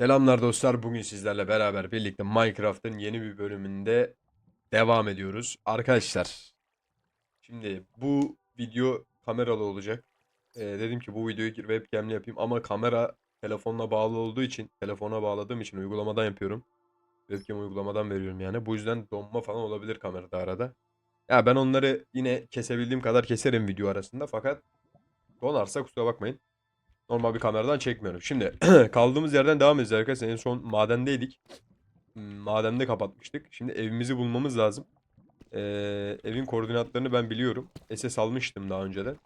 Selamlar dostlar. Bugün sizlerle beraber birlikte Minecraft'ın yeni bir bölümünde devam ediyoruz. Arkadaşlar, şimdi bu video kameralı olacak. Ee, dedim ki bu videoyu webcam'le yapayım ama kamera telefonla bağlı olduğu için, telefona bağladığım için uygulamadan yapıyorum. Webcam uygulamadan veriyorum yani. Bu yüzden donma falan olabilir kamerada arada. Ya ben onları yine kesebildiğim kadar keserim video arasında fakat donarsa kusura bakmayın. Normal bir kameradan çekmiyorum. Şimdi kaldığımız yerden devam edeceğiz arkadaşlar. En son madendeydik. Hmm, Madende kapatmıştık. Şimdi evimizi bulmamız lazım. Ee, evin koordinatlarını ben biliyorum. SS almıştım daha önceden.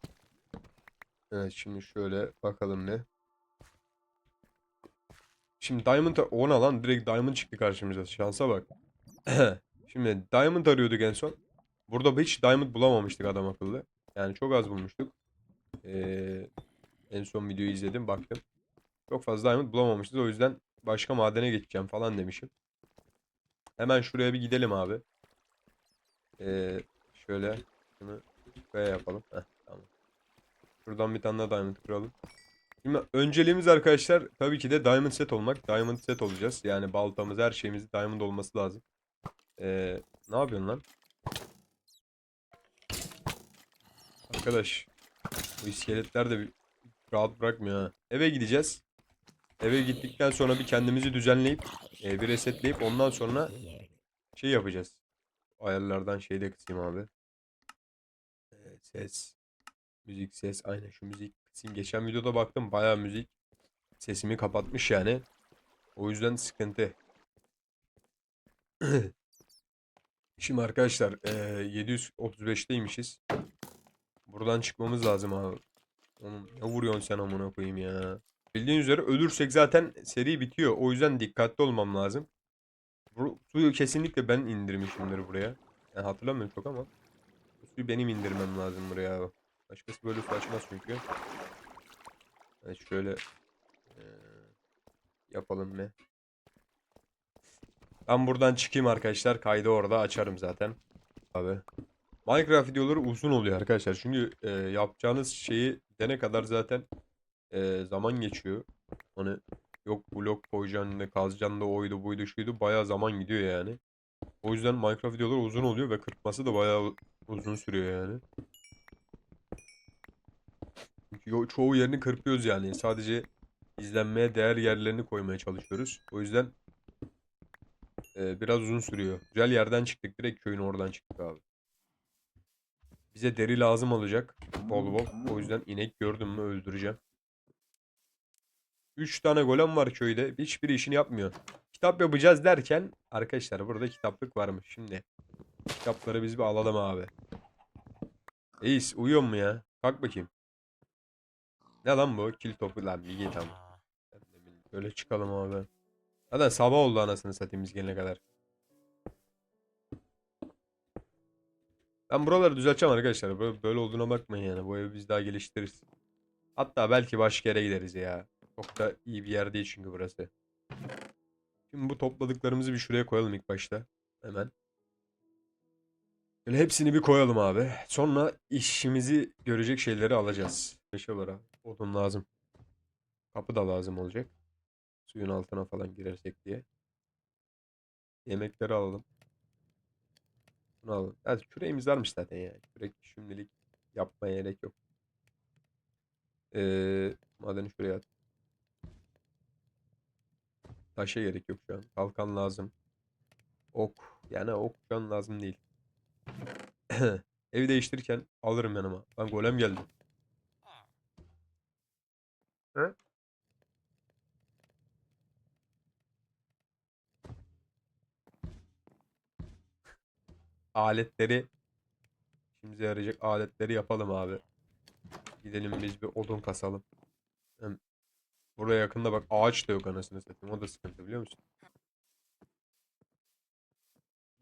Evet şimdi şöyle bakalım ne. Şimdi Diamond o ne lan? Direkt Diamond çıktı karşımıza. Şansa bak. Şimdi Diamond arıyorduk en son. Burada hiç Diamond bulamamıştık adam akıllı. Yani çok az bulmuştuk. Ee, en son videoyu izledim baktım. Çok fazla diamond bulamamışız. O yüzden başka madene geçeceğim falan demişim. Hemen şuraya bir gidelim abi. Ee, şöyle şunu şuraya yapalım. Heh, tamam. Şuradan bir tane daha diamond kıralım. Şimdi önceliğimiz arkadaşlar tabii ki de diamond set olmak. Diamond set olacağız. Yani baltamız her şeyimiz diamond olması lazım. Ee, ne yapıyorsun lan? Arkadaş bu iskeletler de bir rahat bırakmıyor ha. Eve gideceğiz. Eve gittikten sonra bir kendimizi düzenleyip e, bir resetleyip ondan sonra şey yapacağız. Ayarlardan şey de kısayım abi. Evet, ses. Müzik ses. Aynen şu müzik kısayım. Geçen videoda baktım bayağı müzik sesimi kapatmış yani. O yüzden sıkıntı. Şimdi arkadaşlar e, 735'teymişiz. Buradan çıkmamız lazım abi. Oğlum ne vuruyorsun sen amına koyayım ya. Bildiğin üzere ölürsek zaten seri bitiyor. O yüzden dikkatli olmam lazım. Bu suyu kesinlikle ben indirmişimdir buraya. Yani hatırlamıyorum çok ama. Bu suyu benim indirmem lazım buraya. Başkası böyle su açmaz çünkü. Evet şöyle eee, yapalım ne? Ben buradan çıkayım arkadaşlar. Kaydı orada açarım zaten. Abi. Minecraft videoları uzun oluyor arkadaşlar. Çünkü e, yapacağınız şeyi bitene kadar zaten e, zaman geçiyor. Hani yok blok koyacaksın da kazacaksın da oydu buydu şuydu bayağı zaman gidiyor yani. O yüzden Minecraft videoları uzun oluyor ve kırpması da bayağı uzun sürüyor yani. Yo- çoğu yerini kırpıyoruz yani. Sadece izlenmeye değer yerlerini koymaya çalışıyoruz. O yüzden e, biraz uzun sürüyor. Güzel yerden çıktık. Direkt köyün oradan çıktık abi. Bize deri lazım olacak. Bol bol. O yüzden inek gördüm mü öldüreceğim. 3 tane golem var köyde. Hiçbiri işini yapmıyor. Kitap yapacağız derken arkadaşlar burada kitaplık varmış şimdi. Kitapları biz bir alalım abi. Reis uyuyor mu ya? Kalk bakayım. Ne lan bu? Kil topu lan bir git ama. Böyle çıkalım abi. Zaten sabah oldu anasını satayım biz gelene kadar. Ben buraları düzelteceğim arkadaşlar. Böyle, böyle olduğuna bakmayın yani. Bu evi biz daha geliştiririz. Hatta belki başka yere gideriz ya. Çok da iyi bir yer değil çünkü burası. Şimdi bu topladıklarımızı bir şuraya koyalım ilk başta. Hemen. Böyle hepsini bir koyalım abi. Sonra işimizi görecek şeyleri alacağız. Şey olarak odun lazım. Kapı da lazım olacak. Suyun altına falan girersek diye. Yemekleri alalım. Bunu alalım. Yani küreğimiz varmış zaten yani. Kürek şimdilik yapmaya gerek yok. Ee, madeni şuraya at. Taşa gerek yok şu an. Kalkan lazım. Ok. Yani ok şu an lazım değil. Evi değiştirirken alırım yanıma. Lan golem geldi. He? Aletleri işimize yarayacak aletleri yapalım abi. Gidelim biz bir odun kasalım. Buraya yakında bak ağaç da yok anasını satayım. O da sıkıntı biliyor musun?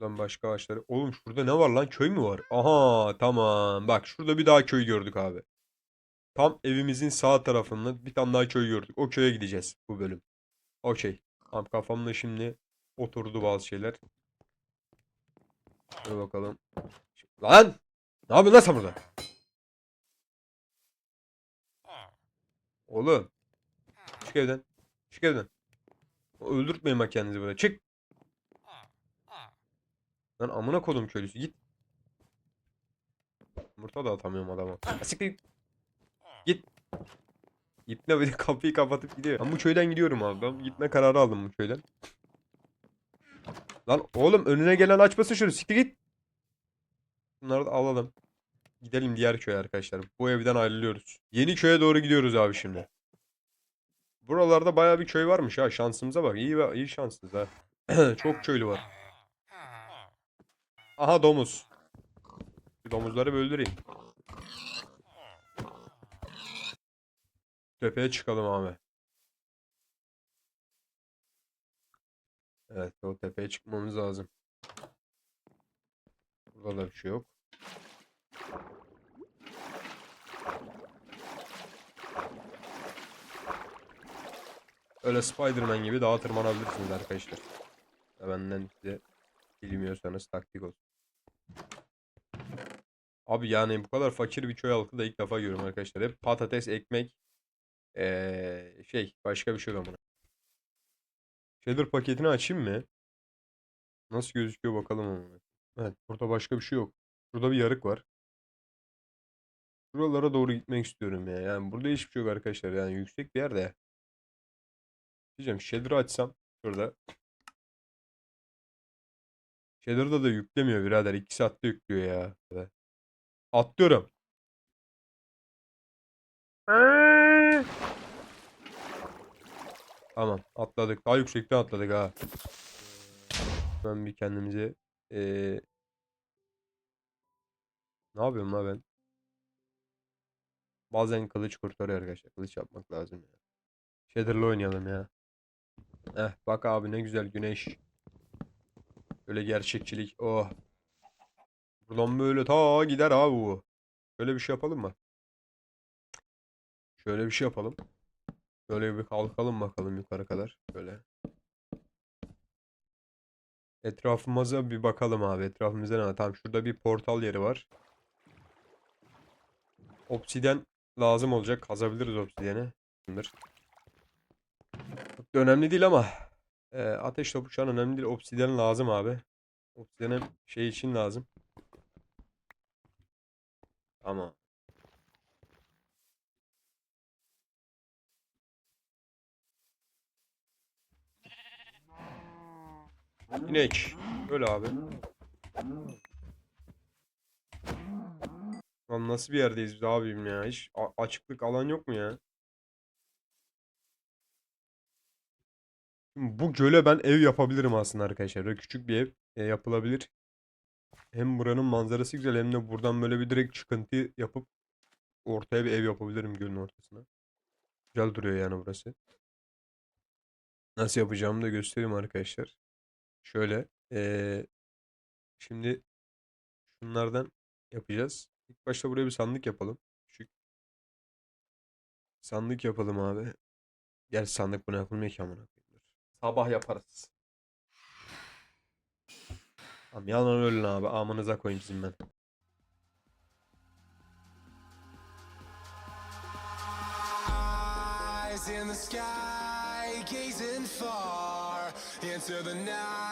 Buradan başka ağaçları. Oğlum şurada ne var lan? Köy mü var? Aha tamam. Bak şurada bir daha köy gördük abi. Tam evimizin sağ tarafında bir tane daha köy gördük. O köye gideceğiz bu bölüm. Okey. Tamam kafamda şimdi oturdu bazı şeyler. Dur bakalım. Lan! Ne yapıyorsun lan sen burada? Oğlum. Çık evden. Çık evden. Öldürtmeyin bak kendinizi burada. Çık. Lan amına kodum köylüsü git. Yumurta da atamıyorum adama. Siktir git. İpne de kapıyı kapatıp gidiyor. Ben bu köyden gidiyorum abi. Ben gitme kararı aldım bu köyden. Lan oğlum önüne gelen açmasın şunu. Siktir git. Bunları da alalım. Gidelim diğer köye arkadaşlar. Bu evden ayrılıyoruz. Yeni köye doğru gidiyoruz abi şimdi. Buralarda bayağı bir köy varmış ha. Şansımıza bak. İyi, iyi şanslıyız ha. Çok köylü var. Aha domuz. Şu domuzları bir öldüreyim. Tepeye çıkalım abi. Evet o tepeye çıkmamız lazım. Burada da bir şey yok. Öyle Spider-Man gibi dağa tırmanabilirsiniz arkadaşlar. Benden size bilmiyorsanız taktik olsun. Abi yani bu kadar fakir bir köy halkı da ilk defa görüyorum arkadaşlar. Hep patates, ekmek, ee, şey başka bir şey yok amına. Cheddar paketini açayım mı? Nasıl gözüküyor bakalım ama. Evet burada başka bir şey yok. Burada bir yarık var. Buralara doğru gitmek istiyorum ya. Yani burada hiçbir şey yok arkadaşlar. Yani yüksek bir yerde. Diyeceğim shader'ı açsam şurada. Shader'da da yüklemiyor birader. 2 saatte yüklüyor ya. Evet. Atlıyorum. Tamam atladık. Daha yüksekten atladık ha. Ben bir kendimize eee ne yapıyorum la ben? Bazen kılıç kurtarıyor arkadaşlar. Kılıç yapmak lazım ya. Shader'la oynayalım ya. Eh bak abi ne güzel güneş. Böyle gerçekçilik. Oh. Buradan böyle ta gider abi bu. Şöyle bir şey yapalım mı? Şöyle bir şey yapalım. Böyle bir kalkalım bakalım yukarı kadar. Böyle. Etrafımıza bir bakalım abi. Etrafımızda ne var? Tamam şurada bir portal yeri var. Obsiden lazım olacak. Kazabiliriz obsidiyeni. Bunlar. Önemli değil ama. e, ateş topu şu an önemli değil. Obsidyen lazım abi. Obsidyen şey için lazım. Ama. İnek. Böyle abi. Lan nasıl bir yerdeyiz biz abim ya? Hiç açıklık alan yok mu ya? Bu göle ben ev yapabilirim aslında arkadaşlar. Böyle küçük bir ev e, yapılabilir. Hem buranın manzarası güzel hem de buradan böyle bir direkt çıkıntı yapıp ortaya bir ev yapabilirim gölün ortasına. Güzel duruyor yani burası. Nasıl yapacağımı da göstereyim arkadaşlar. Şöyle eee, şimdi şunlardan yapacağız. İlk başta buraya bir sandık yapalım. Küçük. Sandık yapalım abi. Gel sandık buna yapılmıyor ki amına. Sabah yaparız. Tamam yalan ölün abi. Amınıza koyayım sizin ben. Eyes in the sky, gazing far into the night.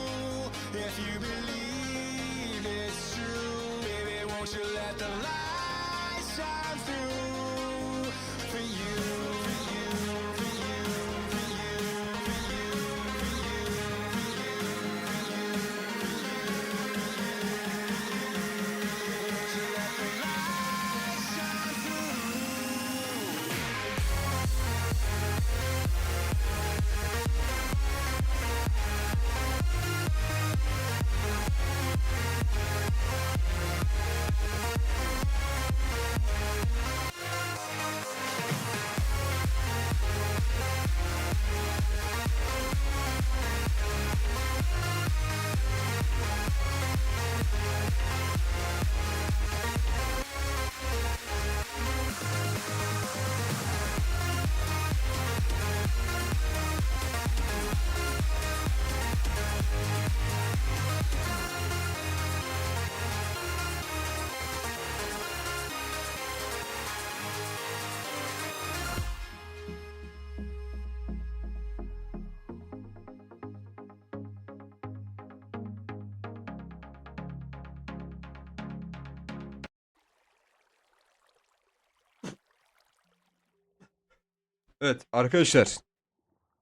Evet arkadaşlar.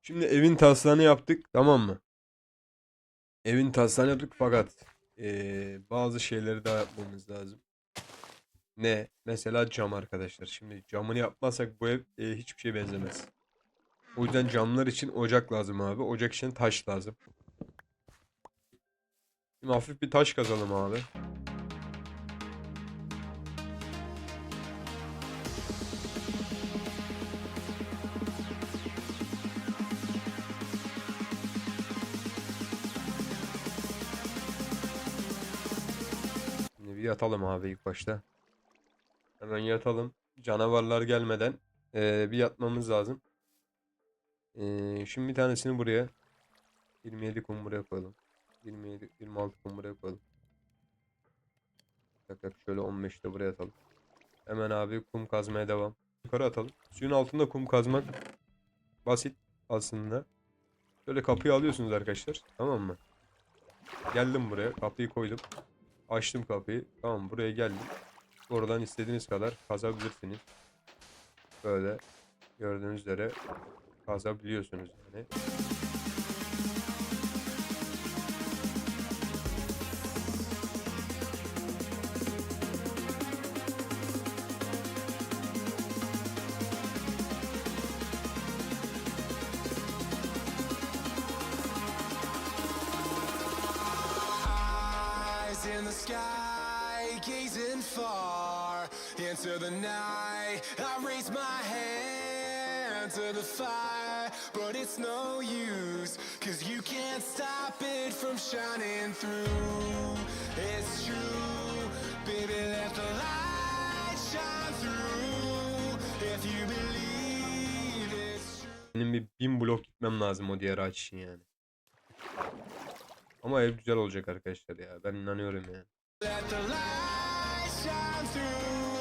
Şimdi evin taslağını yaptık tamam mı? Evin taslağını yaptık fakat eee, bazı şeyleri daha yapmamız lazım. Ne? Mesela cam arkadaşlar. Şimdi camını yapmazsak bu ev eee, hiçbir şeye benzemez. O yüzden camlar için ocak lazım abi. Ocak için taş lazım. Şimdi hafif bir taş kazalım abi. Yatalım abi ilk başta. Hemen yatalım. Canavarlar gelmeden eee, bir yatmamız lazım. Eee, şimdi bir tanesini buraya 27 kum buraya koyalım. 27 26 kum buraya koyalım. Tak tak şöyle 15 de buraya atalım. Hemen abi kum kazmaya devam. Yukarı atalım. Suyun altında kum kazmak basit aslında. Şöyle kapıyı alıyorsunuz arkadaşlar. Tamam mı? Geldim buraya. Kapıyı koydum. Açtım kapıyı. Tamam buraya geldim. Oradan istediğiniz kadar kazabilirsiniz. Böyle gördüğünüz üzere kazabiliyorsunuz yani. My hand to the fire, but it's no use, cause you can't stop it from shining through. It's true, baby, let the light shine through. If you believe it's true. Benim bir bin blok gitmem lazım o diğer ağaç için yani. Ama ev güzel olacak arkadaşlar ya. Ben inanıyorum yani. Let the light shine through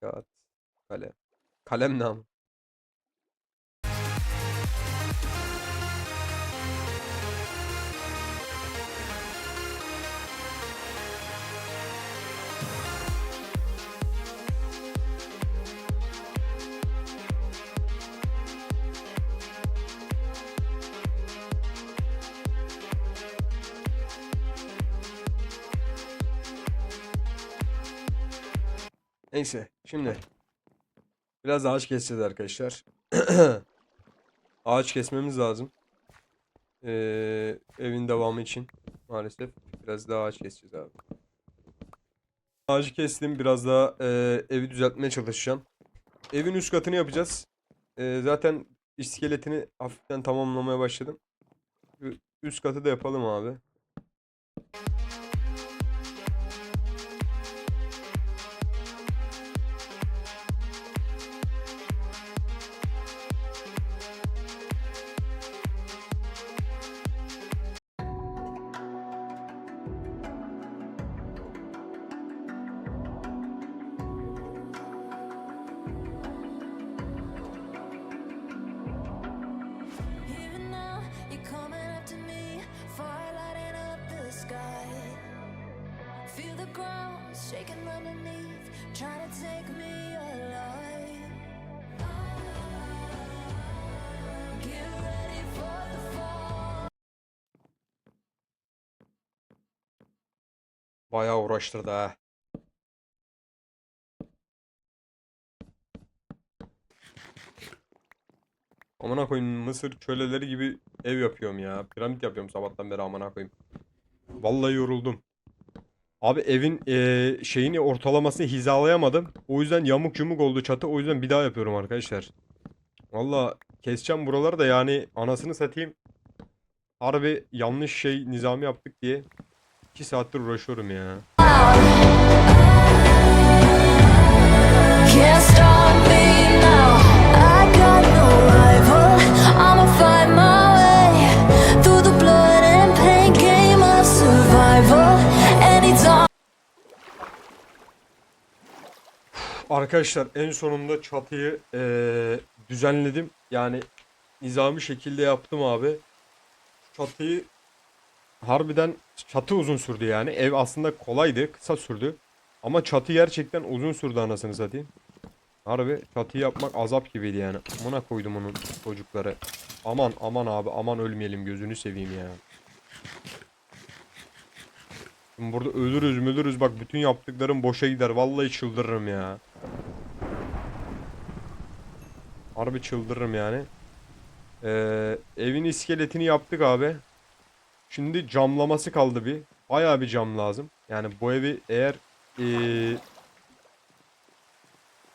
kağıt, kalem. Kalem ne ama? Neyse şimdi biraz ağaç keseceğiz arkadaşlar. Ağaç kesmemiz lazım. Ee, evin devamı için maalesef biraz daha ağaç keseceğiz abi. Ağacı kestim biraz daha e, evi düzeltmeye çalışacağım. Evin üst katını yapacağız. E, zaten iskeletini hafiften tamamlamaya başladım. Üst katı da yapalım abi. Fall. Bayağı uğraştırdı ha. Amına koyayım Mısır köleleri gibi ev yapıyorum ya. Piramit yapıyorum sabahtan beri amına koyayım. Vallahi yoruldum. Abi evin eee, şeyini ortalamasını hizalayamadım. O yüzden yamuk yumuk oldu çatı. O yüzden bir daha yapıyorum arkadaşlar. Vallahi keseceğim buraları da yani anasını satayım. Harbi yanlış şey nizami yaptık diye 2 saattir uğraşıyorum ya. Arkadaşlar en sonunda çatıyı eee, düzenledim. Yani nizami şekilde yaptım abi. Çatıyı harbiden çatı uzun sürdü yani. Ev aslında kolaydı, kısa sürdü. Ama çatı gerçekten uzun sürdü anasını satayım. Harbi çatı yapmak azap gibiydi yani. Amına koydum onun çocukları. Aman aman abi aman ölmeyelim gözünü seveyim ya. Şimdi burada ölürüz mülürüz bak bütün yaptıklarım boşa gider. Vallahi çıldırırım ya. Harbi çıldırırım yani. Ee, evin iskeletini yaptık abi. Şimdi camlaması kaldı bir. Bayağı bir cam lazım. Yani bu evi eğer ee,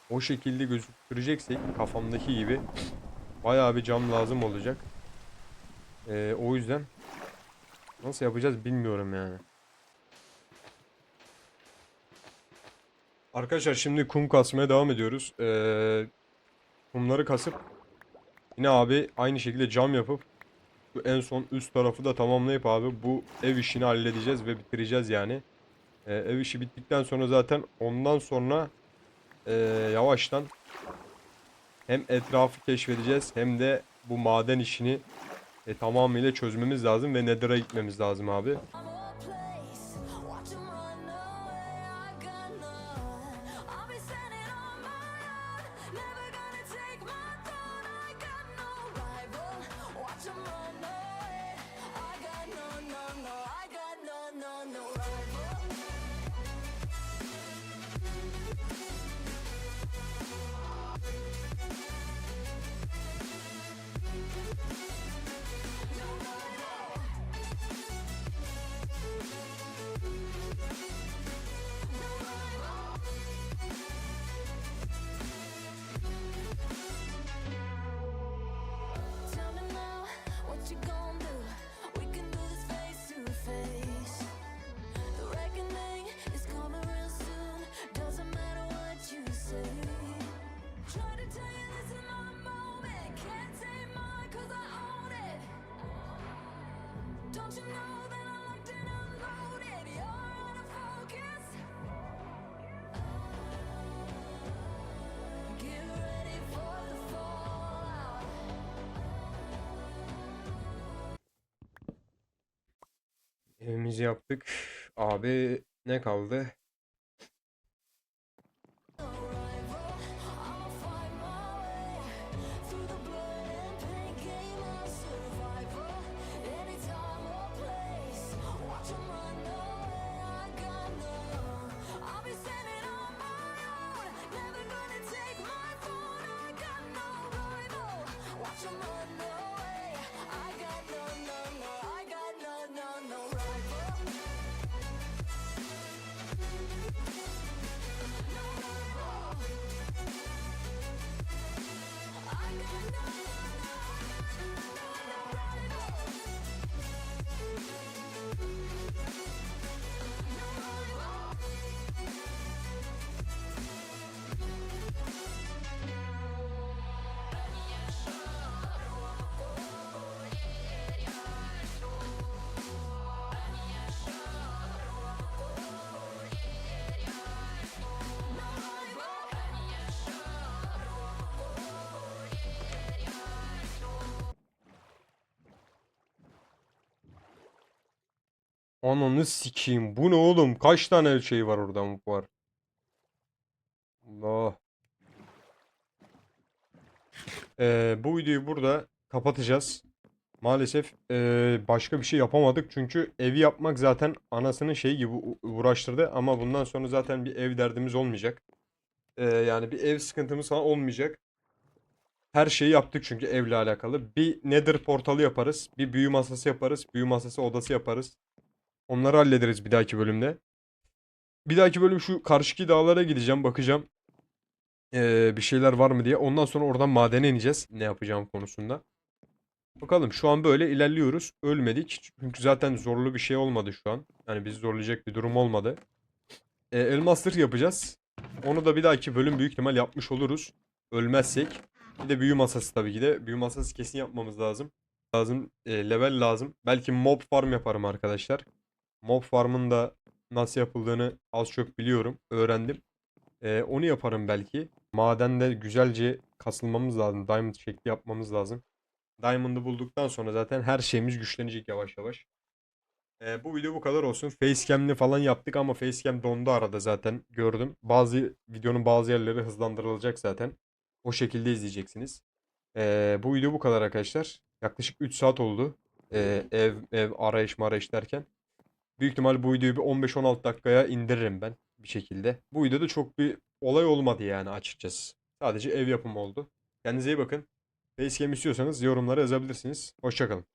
o şekilde gözüktüreceksek kafamdaki gibi bayağı bir cam lazım olacak. Ee, o yüzden nasıl yapacağız bilmiyorum yani. Arkadaşlar şimdi kum kasmaya devam ediyoruz. Ee, kumları kasıp yine abi aynı şekilde cam yapıp en son üst tarafı da tamamlayıp abi bu ev işini halledeceğiz ve bitireceğiz yani. Ee, ev işi bittikten sonra zaten ondan sonra ee, yavaştan hem etrafı keşfedeceğiz hem de bu maden işini e, tamamıyla çözmemiz lazım ve Nether'a gitmemiz lazım abi. Evimizi yaptık. Abi ne kaldı? Ananı sikeyim. Bu ne oğlum? Kaç tane şey var oradan var? Allah. Ee, bu videoyu burada kapatacağız. Maalesef ee, başka bir şey yapamadık. Çünkü evi yapmak zaten anasının şeyi gibi uğraştırdı. Ama bundan sonra zaten bir ev derdimiz olmayacak. Ee, yani bir ev sıkıntımız falan olmayacak. Her şeyi yaptık çünkü evle alakalı. Bir Nether portalı yaparız. Bir büyü masası yaparız. Büyü masası odası yaparız. Onları hallederiz bir dahaki bölümde. Bir dahaki bölüm şu karşıki dağlara gideceğim. Bakacağım ee, bir şeyler var mı diye. Ondan sonra oradan madene ineceğiz. Ne yapacağım konusunda. Bakalım şu an böyle ilerliyoruz. Ölmedik. Çünkü zaten zorlu bir şey olmadı şu an. Yani bizi zorlayacak bir durum olmadı. Ee, elmaslık yapacağız. Onu da bir dahaki bölüm büyük ihtimal yapmış oluruz. Ölmezsek. Bir de büyü masası tabii ki de. Büyü masası kesin yapmamız lazım. Lazım. e, level lazım. Belki mob farm yaparım arkadaşlar. Mob farmın da nasıl yapıldığını az çok biliyorum. Öğrendim. E, onu yaparım belki. Madende güzelce kasılmamız lazım. Diamond şekli yapmamız lazım. Diamond'ı bulduktan sonra zaten her şeyimiz güçlenecek yavaş yavaş. Ee, bu video bu kadar olsun. Facecam'li falan yaptık ama facecam dondu arada zaten gördüm. Bazı videonun bazı yerleri hızlandırılacak zaten. O şekilde izleyeceksiniz. Ee, bu video bu kadar arkadaşlar. Yaklaşık 3 saat oldu. Ee, ev ev arayış marayış derken. Büyük ihtimal bu videoyu bir 15-16 dakikaya indiririm ben bir şekilde. Bu videoda çok bir olay olmadı yani açıkçası. Sadece ev yapımı oldu. Kendinize iyi bakın. Facecam istiyorsanız yorumlara yazabilirsiniz. Hoşçakalın.